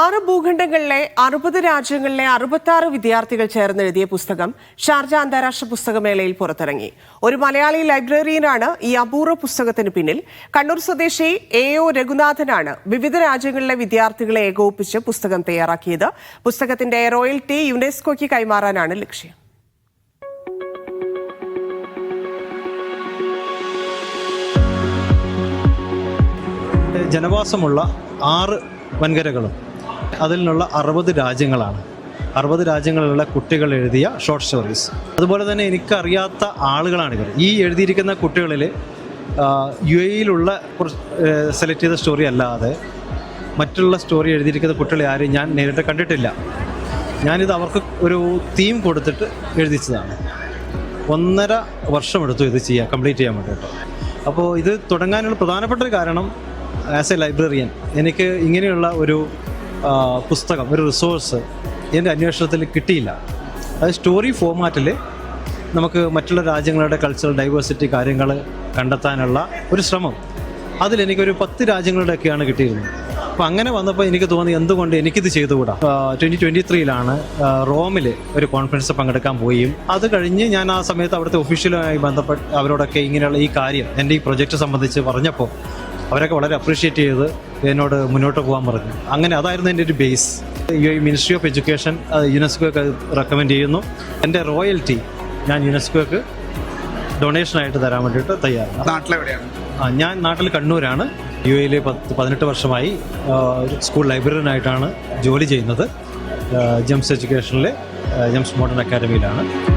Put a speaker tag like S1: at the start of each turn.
S1: ആറ് ഭൂഖണ്ഡങ്ങളിലെ അറുപത് രാജ്യങ്ങളിലെ അറുപത്തി വിദ്യാർത്ഥികൾ ചേർന്ന് എഴുതിയ പുസ്തകം ഷാർജ അന്താരാഷ്ട്ര പുസ്തകമേളയിൽ പുറത്തിറങ്ങി. ഒരു മലയാളി ലൈബ്രറിയനാണ് ഈ അപൂർവ പുസ്തകത്തിന് പിന്നിൽ. കണ്ണൂർ സ്വദേശി എ ഒ രഘുനാഥനാണ് വിവിധ രാജ്യങ്ങളിലെ വിദ്യാർത്ഥികളെ ഏകോപിപ്പിച്ച് പുസ്തകം തയ്യാറാക്കിയത്. പുസ്തകത്തിന്റെ റോയൽറ്റി യുനെസ്കോയ്ക്ക് കൈമാറാനാണ് ലക്ഷ്യം.
S2: ജനവാസമുള്ള ആറ് വൻകരകളും അതിൽ നിന്നുള്ള അറുപത് രാജ്യങ്ങളാണ്. അറുപത് രാജ്യങ്ങളിലുള്ള കുട്ടികൾ എഴുതിയ ഷോർട്ട് സ്റ്റോറീസ് അതുപോലെ തന്നെ എനിക്കറിയാത്ത ആളുകളാണ് ഇവർ. ഈ എഴുതിയിരിക്കുന്ന കുട്ടികളിൽ യു എയിലുള്ള കുറച്ച് സെലക്ട് ചെയ്ത സ്റ്റോറി അല്ലാതെ മറ്റുള്ള സ്റ്റോറി എഴുതിയിരിക്കുന്ന കുട്ടികളെ ആരും ഞാൻ നേരിട്ട് കണ്ടിട്ടില്ല. ഞാനിത് അവർക്ക് ഒരു തീം കൊടുത്തിട്ട് എഴുതിച്ചതാണ്. ഒന്നര വർഷമെടുത്തു ഇത് ചെയ്യാൻ കംപ്ലീറ്റ് ചെയ്യാൻ വേണ്ടിയിട്ട്. അപ്പോൾ ഇത് തുടങ്ങാനുള്ള പ്രധാനപ്പെട്ട ഒരു കാരണം ആസ് എ ലൈബ്രറിയൻ എനിക്ക് ഇങ്ങനെയുള്ള ഒരു പുസ്തകം ഒരു റിസോഴ്സ് എന്റെ അന്വേഷണത്തിൽ കിട്ടിയില്ല. അത് സ്റ്റോറി ഫോമാറ്റിൽ നമുക്ക് മറ്റുള്ള രാജ്യങ്ങളുടെ കൾച്ചറൽ ഡൈവേഴ്സിറ്റി കാര്യങ്ങൾ കണ്ടെത്താനുള്ള ഒരു ശ്രമം. അതിലെനിക്കൊരു പത്ത് രാജ്യങ്ങളുടെയൊക്കെയാണ് കിട്ടിയിരുന്നത്. അപ്പോൾ അങ്ങനെ വന്നപ്പോൾ എനിക്ക് തോന്നി എന്തുകൊണ്ട് എനിക്കിത് ചെയ്തുകൂടാ? ട്വന്റി ട്വന്റി ത്രീയിലാണ് റോമിൽ ഒരു കോൺഫറൻസ് പങ്കെടുക്കാൻ പോയും. അത് കഴിഞ്ഞ് ഞാൻ ആ സമയത്ത് അവിടുത്തെ ഒഫീഷ്യലുമായി ബന്ധപ്പെട്ട് അവരോടൊക്കെ ഇങ്ങനെയുള്ള ഈ കാര്യം എന്റെ ഈ പ്രൊജക്റ്റ് സംബന്ധിച്ച് പറഞ്ഞപ്പോൾ അവരൊക്കെ വളരെ അപ്രീഷിയേറ്റ് ചെയ്ത് എന്നോട് മുന്നോട്ട് പോകാൻ പറഞ്ഞു. അങ്ങനെ അതായിരുന്നു എന്റെ ഒരു ബേസ് ഈ മിനിസ്ട്രി ഓഫ് എഡ്യൂക്കേഷൻ യുനെസ്കോയ്ക്ക് റെക്കമെൻഡ് ചെയ്യുന്നു. എന്റെ റോയൽറ്റി ഞാൻ യുനെസ്കോയ്ക്ക് ഡൊണേഷനായിട്ട് തരാൻ വേണ്ടിയിട്ട് തയ്യാറാണ്.
S3: നാട്ടിലെവിടെയാണ്?
S2: ആ, ഞാൻ നാട്ടിൽ കണ്ണൂരാണ്. യു എയിൽ പത്ത് പതിനെട്ട് വർഷമായി ഒരു സ്കൂൾ ലൈബ്രറിയനായിട്ടാണ് ജോലി ചെയ്യുന്നത്. ജംസ് എഡ്യൂക്കേഷനിലെ ജംസ് മോഡേൺ അക്കാഡമിയിലാണ്